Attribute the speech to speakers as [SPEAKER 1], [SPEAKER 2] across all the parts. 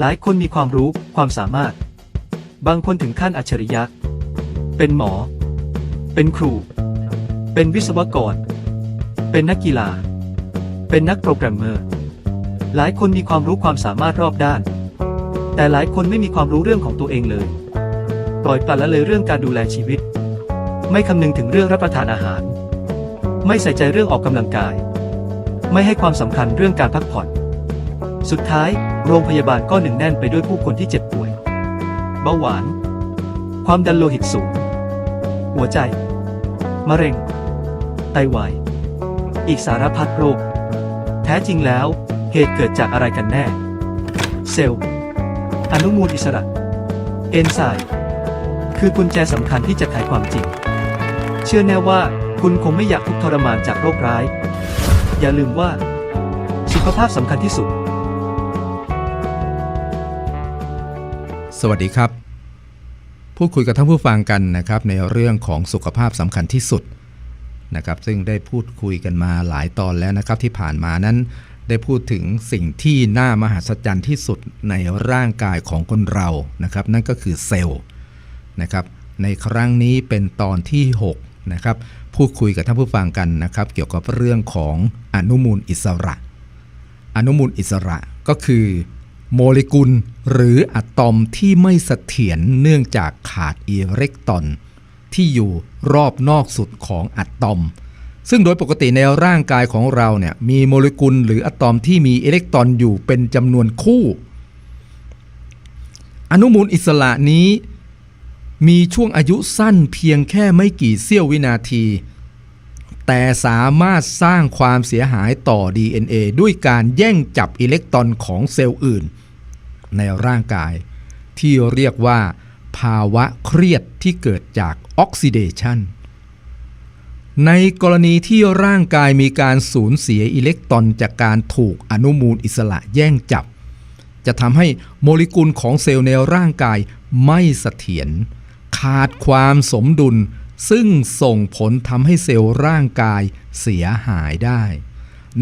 [SPEAKER 1] หลายคนมีความรู้ความสามารถ บางคนถึงขั้นอัจฉริยะ เป็นหมอ เป็นครู เป็นวิศวกร เป็นนักกีฬา เป็นนักโปรแกรมเมอร์ หลายคนมีความรู้ความสามารถรอบด้าน แต่หลายคนไม่มีความรู้เรื่องของตัวเองเลย ปล่อยปละละเลยเรื่องการดูแลชีวิต ไม่คำนึงถึงเรื่องรับประทานอาหาร ไม่ใส่ใจเรื่องออกกำลังกาย ไม่ให้ความสำคัญเรื่องการพักผ่อน สุดท้าย โรงพยาบาลก็หนึ่งแน่นไปด้วยผู้คนที่เจ็บป่วย เบาหวาน ความดันโลหิตสูง หัวใจ มะเร็ง ไตวาย อีกสารพัดโรค แท้จริงแล้ว เหตุเกิดจากอะไรกันแน่ เซลล์ อนุมูลอิสระ เอนไซม์คือกุญแจสำคัญที่จะไขความจริง เชื่อแน่ว่าคุณคงไม่อยากทุกข์ทรมานจากโรคร้าย อย่าลืมว่า สุขภาพสำคัญที่สุด
[SPEAKER 2] สวัสดีครับ พูดคุยกับท่านผู้ฟังกันนะครับ ในเรื่องของสุขภาพสำคัญที่สุดนะครับ ซึ่งได้พูดคุยกันมาหลายตอนแล้วนะครับ ที่ผ่านมานั้นได้พูดถึงสิ่งที่น่ามหัศจรรย์ที่สุดในร่างกายของคนเรานะครับ นั่นก็คือเซลล์นะครับ ในครั้งนี้เป็นตอนที่ 6 นะครับ พูดคุยกับท่านผู้ฟังกันนะครับ เกี่ยวกับเรื่องของอนุมูลอิสระ อนุมูลอิสระก็คือ โมเลกุลหรืออะตอมที่ไม่เสถียรเนื่องจากขาดอิเล็กตรอน ที่อยู่รอบนอกสุดของอะตอม ซึ่งโดยปกติในร่างกายของเราเนี่ยมีโมเลกุลหรืออะตอมที่มีอิเล็กตรอนอยู่เป็นจำนวนคู่ อนุมูลอิสระนี้ มีช่วงอายุสั้นเพียงแค่ไม่กี่เสี้ยววินาที แต่สามารถสร้างความเสียหายต่อ DNA ด้วยการแย่งจับอิเล็กตรอนของเซลล์อื่น ในร่างกาย ที่เรียกว่า ภาวะเครียดที่เกิดจากออกซิเดชันในกรณีที่ร่างกายมีการสูญเสียอิเล็กตรอนจากการถูกอนุมูลอิสระแย่งจับ จะทำให้โมเลกุลของเซลล์ในร่างกายไม่เสถียรขาดความสมดุล ซึ่งส่งผลทำให้เซลล์ร่างกายเสียหายได้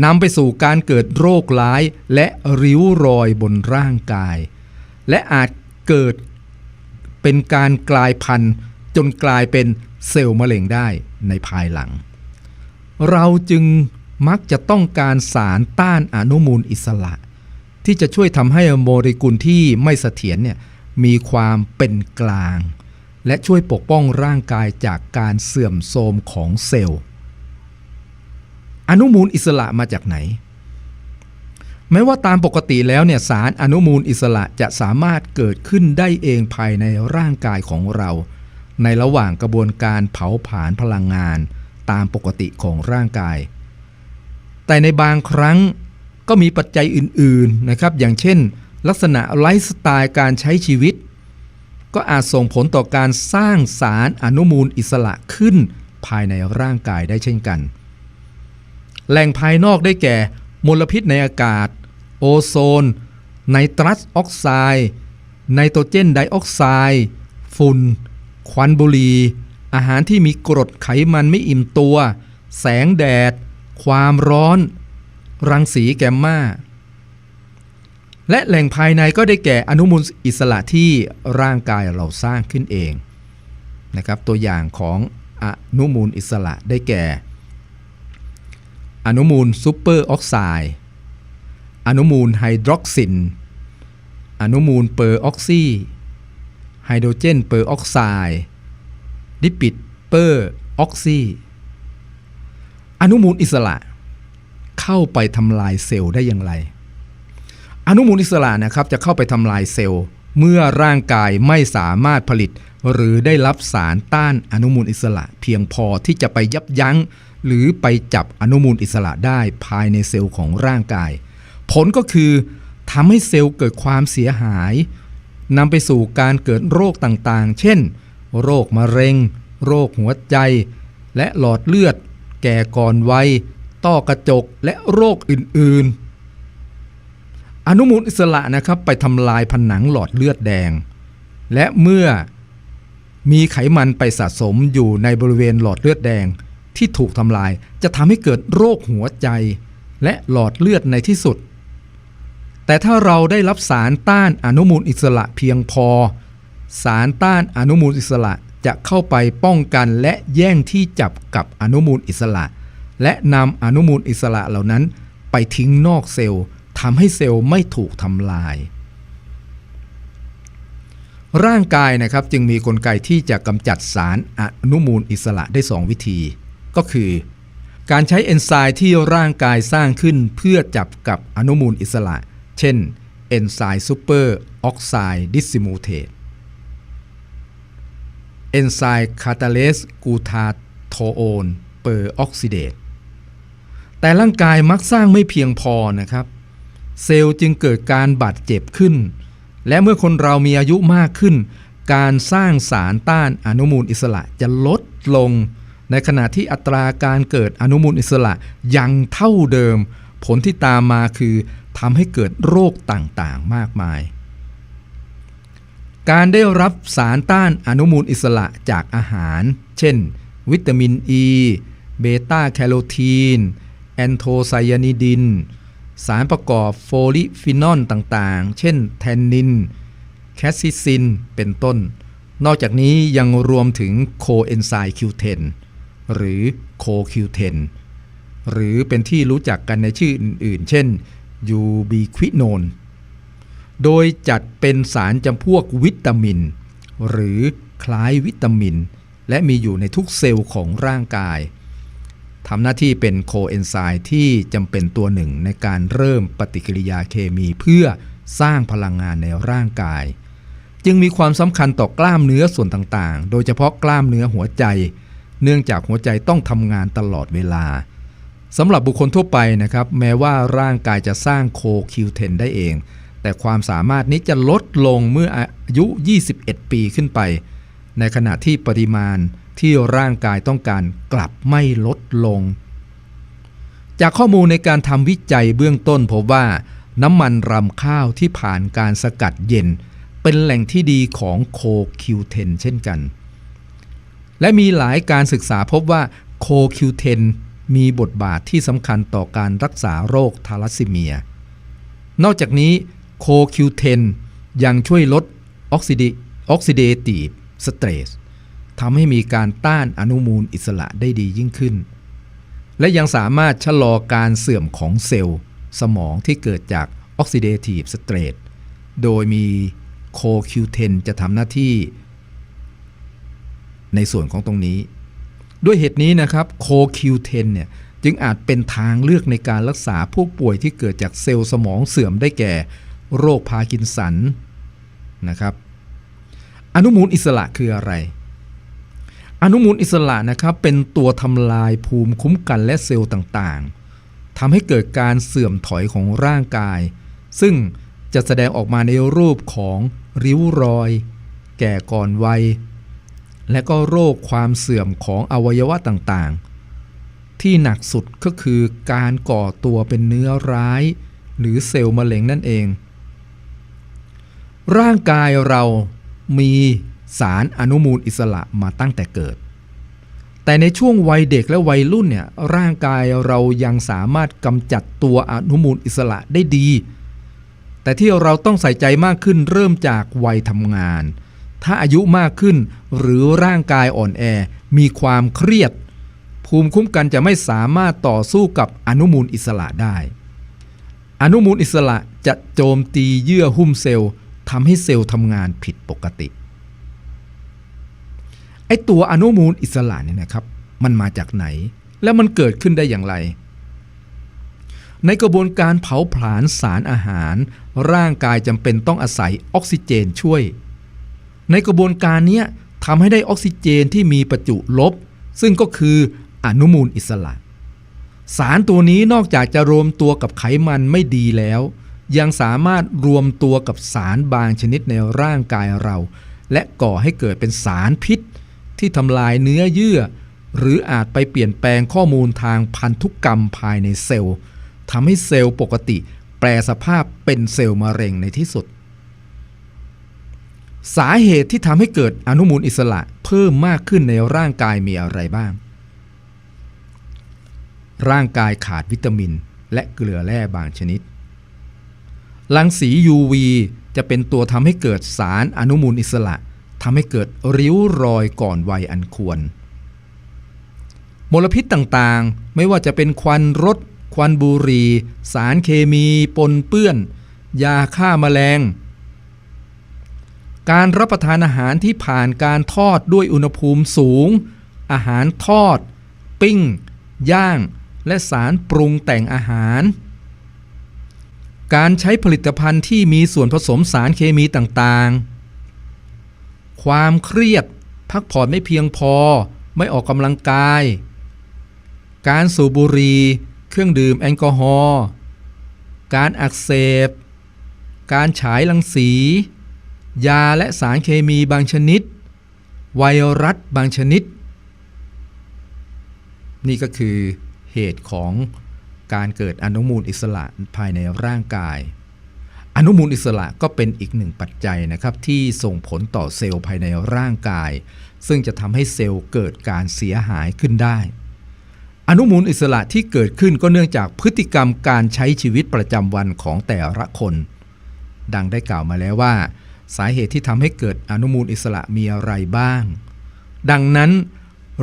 [SPEAKER 2] นำไปสู่การเกิดโรคร้ายและริ้วรอยบนร่างกาย และอาจเกิดเป็นการกลายพันธุ์ จนกลายเป็นเซลล์มะเร็งได้ในภายหลัง เราจึงมักจะต้องการสารต้านอนุมูลอิสระ ที่จะช่วยทำให้โมเลกุลที่ไม่เสถียรเนี่ยมีความเป็นกลาง และช่วยปกป้องร่างกายจากการเสื่อมโทรมของเซลล์ อนุมูลอิสระมาจากไหน แม้ว่าตามปกติแล้วเนี่ยสารอนุมูลอิสระจะสามารถเกิดขึ้นได้เองภายในร่างกายของเรา ในระหว่างกระบวนการเผาผลาญพลังงานตามปกติของร่างกาย แต่ในบางครั้งก็มีปัจจัยอื่นๆนะครับ อย่างเช่น ลักษณะไลฟ์สไตล์การใช้ชีวิต ก็อาจส่งผลต่อการสร้างสารอนุมูลอิสระขึ้นภายในร่างกายได้เช่นกัน แหล่งภายนอกได้แก่ มลพิษในอากาศ โอโซน ไนตรัสออกไซด์ไนโตรเจนไดออกไซด์ฝุ่น ควันบุหรี่ อาหารที่มีกรดไขมันไม่อิ่มตัว แสงแดด ความร้อน รังสีแกมมา และแหล่งภายในก็ได้แก่อนุมูลอิสระที่ร่างกายเราสร้างขึ้นเองนะครับตัวอย่างของอนุมูลอิสระได้แก่ อนุมูลซูเปอร์ออกไซด์อนุมูลไฮดรอกซิน อนุมูลเปอร์ออกซีไฮโดรเจนเปอร์ออกไซด์ลิปิดเปอร์ออกซีอนุมูลอิสระเข้าไปทำลายเซลล์ได้อย่างไร อนุมูลอิสระนะครับจะเข้าไปทำลายเซลล์ เมื่อร่างกายไม่สามารถผลิต หรือได้รับสารต้านอนุมูลอิสระ เพียงพอที่จะไปยับยั้ง หรือไปจับอนุมูลอิสระได้ภายในเซลล์ของร่างกาย ผลก็คือทำให้เซลล์เกิดความเสียหายนำไปสู่การเกิดโรคต่างๆ เช่น โรคมะเร็ง โรคหัวใจ และหลอดเลือด แก่ก่อนวัย ต้อกระจก และโรคอื่นๆ อนุมูลอิสระนะครับไปทำลายผนังหลอดเลือดแดง และเมื่อมีไขมันไปสะสมอยู่ในบริเวณหลอดเลือดแดงที่ถูกทำลายจะทำให้เกิดโรคหัวใจ และหลอดเลือดในที่สุด แต่ถ้าเราได้รับสารต้านอนุมูลอิสระเพียงพอ สารต้านอนุมูลอิสระจะเข้าไปป้องกันและแย่งที่จับกับอนุมูลอิสระ และนำอนุมูลอิสระเหล่านั้นไปทิ้งนอกเซลล์ ทำให้เซลล์ไม่ถูกทำลาย ร่างกายนะครับจึงมีกลไกที่จะกำจัดสารอนุมูลอิสระได้ 2 วิธี ก็คือ การใช้เอนไซม์ที่ร่างกายสร้างขึ้นเพื่อจับกับอนุมูลอิสระ เช่นเอนไซม์ซูเปอร์ออกไซด์ดิสซิมูเทตเอนไซม์คาตาเลสกูทาโทโอนเปอร์ออกซิเดตแต่ร่างกายมักสร้างไม่เพียงพอนะครับ เซลล์จึงเกิดการบาดเจ็บขึ้น และเมื่อคนเรามีอายุมากขึ้น การสร้างสารต้านอนุมูลอิสระจะลดลง ในขณะที่อัตราการเกิดอนุมูลอิสระยังเท่าเดิม ผลที่ตามมาคือทำให้เกิดโรคต่างๆมากมาย การได้รับสารต้านอนุมูลอิสระจากอาหาร เช่น วิตามินอ e, ีเบต้าแคโรทีน แอนโทไซยานิดิน สารประกอบโฟลิฟินอลต่างๆ เช่นแทนนิน แคสซิซิน เป็นต้น นอกจากนี้ยังรวมถึงโคเอนไซม์ Q10 หรือโค Q10 หรือเป็นที่รู้จักกันในชื่ออื่นๆ เช่นยูบีควิโนน โดยจัดเป็นสารจำพวกวิตามิน หรือคล้ายวิตามิน และมีอยู่ในทุกเซลล์ของร่างกาย ทำหน้าที่เป็นโคเอนไซม์ที่จำเป็นตัวหนึ่งในการเริ่มปฏิกิริยาเคมีเพื่อสร้างพลังงานในร่างกาย จึงมีความสำคัญต่อกล้ามเนื้อส่วนต่างๆ โดยเฉพาะกล้ามเนื้อหัวใจ เนื่องจากหัวใจต้องทำงานตลอดเวลาสำหรับบุคคลทั่วไปนะครับ แม้ว่าร่างกายจะสร้างโคคิวเทนได้เอง แต่ความสามารถนี้จะลดลงเมื่ออายุ 21 ปีขึ้นไป ในขณะที่ปริมาณ ที่ร่างกายต้องการกลับไม่ลดลง จากข้อมูลในการทำวิจัยเบื้องต้นพบว่า น้ำมันรำข้าวที่ผ่านการสกัดเย็น เป็นแหล่งที่ดีของโคคิวเทนเช่นกัน และมีหลายการศึกษาพบว่าโคคิวเทนมีบทบาทที่สำคัญต่อการรักษาโรคทาลัสซีเมีย นอกจากนี้โคคิวเทนยังช่วยลดออกซิดออกซิเดตีฟสเตรส ทำให้มีการต้านอนุมูลอิสระได้ดียิ่งขึ้น และยังสามารถชะลอการเสื่อมของเซลล์ สมองที่เกิดจากออกซิเดทีฟสเตรสโดยมีโคคิวเทนจะทำหน้าที่ ในส่วนของตรงนี้ ด้วยเหตุนี้นะครับโคคิวเทนเนี่ยจึงอาจเป็นทางเลือกในการรักษาผู้ป่วยที่เกิดจากเซลล์สมองเสื่อมได้แก่ โรคพาร์กินสันนะครับ อนุมูลอิสระคืออะไร อนุมูลอิสระนะครับเป็นตัวทำลายภูมิคุ้มกันและเซลล์ต่างๆทำให้เกิดการเสื่อมถอยของร่างกาย ซึ่งจะแสดงออกมาในรูปของริ้วรอย แก่ก่อนวัย และก็โรคความเสื่อมของอวัยวะต่างๆ ที่หนักสุดก็คือการก่อตัวเป็นเนื้อร้าย หรือเซลล์มะเร็งนั่นเอง ร่างกายเรามี สารอนุมูลอิสระมาตั้งแต่เกิด แต่ในช่วงวัยเด็กและวัยรุ่นเนี่ยร่างกายเรายังสามารถกำจัดตัวอนุมูลอิสระได้ดี แต่ที่เราต้องใส่ใจมากขึ้นเริ่มจากวัยทำงาน ถ้าอายุมากขึ้นหรือร่างกายอ่อนแอมีความเครียด ภูมิคุ้มกันจะไม่สามารถต่อสู้กับอนุมูลอิสระได้ อนุมูลอิสระจะโจมตีเยื่อหุ้มเซลล์ทำให้เซลล์ทำงานผิดปกติ ไอตัวอนุมูลอิสระเนี่ยนะครับ มันมาจากไหน และมันเกิดขึ้นได้อย่างไร ในกระบวนการเผาผลาญสารอาหาร ร่างกายจำเป็นต้องอาศัยออกซิเจนช่วย ในกระบวนการนี้ทำให้ได้ออกซิเจนที่มีประจุลบ ซึ่งก็คืออนุมูลอิสระ สารตัวนี้นอกจากจะรวมตัวกับไขมันไม่ดีแล้ว ยังสามารถรวมตัวกับสารบางชนิดในร่างกายเรา และก่อให้เกิดเป็นสารพิษ ที่ทำลายเนื้อเยื่อ หรืออาจไปเปลี่ยนแปลงข้อมูลทางพันธุกรรมภายในเซลล์ทำให้เซลล์ปกติแปลสภาพเป็นเซลล์มะเร็งในที่สุด สาเหตุที่ทำให้เกิดอนุมูลอิสระเพิ่มมากขึ้นในร่างกายมีอะไรบ้าง ร่างกายขาดวิตามิน และเกลือแร่บางชนิดรังสี UV จะเป็นตัวทำให้เกิดสารอนุมูลอิสระ ทำให้เกิดริ้วรอยก่อนวัยอันควร มลพิษต่างๆ ไม่ว่าจะเป็นควันรถ ควันบุหรี่ สารเคมีปนเปื้อน ยาฆ่าแมลง การรับประทานอาหารที่ผ่านการทอดด้วยอุณหภูมิสูง อาหารทอด ปิ้ง ย่าง และสารปรุงแต่งอาหาร การใช้ผลิตภัณฑ์ที่มีส่วนผสมสารเคมีต่างๆ ความเครียด พักผ่อนไม่เพียงพอ ไม่ออกกำลังกาย การสูบบุหรี่เครื่องดื่มแอลกอฮอล์การอักเสบ การฉายรังสี ยาและสารเคมีบางชนิด ไวรัสบางชนิด นี่ก็คือเหตุของการเกิดอนุมูลอิสระภายในร่างกาย อนุมูลอิสระก็เป็นอีกหนึ่งปัจจัยนะครับที่ส่งผลต่อเซลล์ภายในร่างกาย ซึ่งจะทำให้เซลล์เกิดการเสียหายขึ้นได้ อนุมูลอิสระที่เกิดขึ้นก็เนื่องจากพฤติกรรมการใช้ชีวิตประจำวันของแต่ละคน ดังได้กล่าวมาแล้วว่า สาเหตุที่ทำให้เกิดอนุมูลอิสระมีอะไรบ้าง ดังนั้น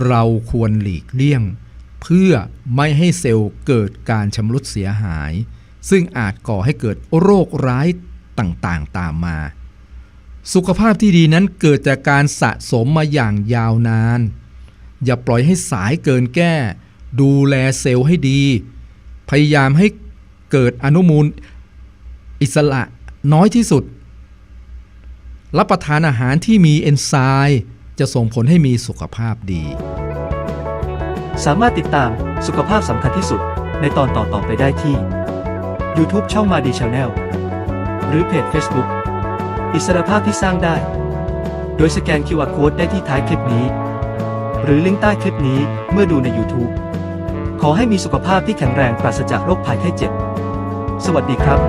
[SPEAKER 2] เราควรหลีกเลี่ยง เพื่อไม่ให้เซลล์เกิดการชำรุดเสียหาย ซึ่งอาจก่อให้เกิดโรคร้ายต่างๆตามมา สุขภาพที่ดีนั้นเกิดจากการสะสมมาอย่างยาวนาน อย่าปล่อยให้สายเกินแก้ ดูแลเซลล์ให้ดี พยายามให้เกิดอนุมูล อิสระน้อยที่สุด รับประทานอาหารที่มีเอนไซม์จะส่งผลให้มีสุขภาพดี
[SPEAKER 1] สามารถติดตามสุขภาพสำคัญที่สุดในตอนต่อๆไปได้ที่ YouTube ช่องมาดีชาแนลหรือเพจ Facebook อิสรภาพที่สร้างได้ โดยสแกน QR Code ได้ที่ท้ายคลิปนี้ หรือลิงก์ใต้คลิปนี้เมื่อดูใน YouTube ขอให้มีสุขภาพที่แข็งแรงปราศจากโรคภัยไข้เจ็บ สวัสดีครับ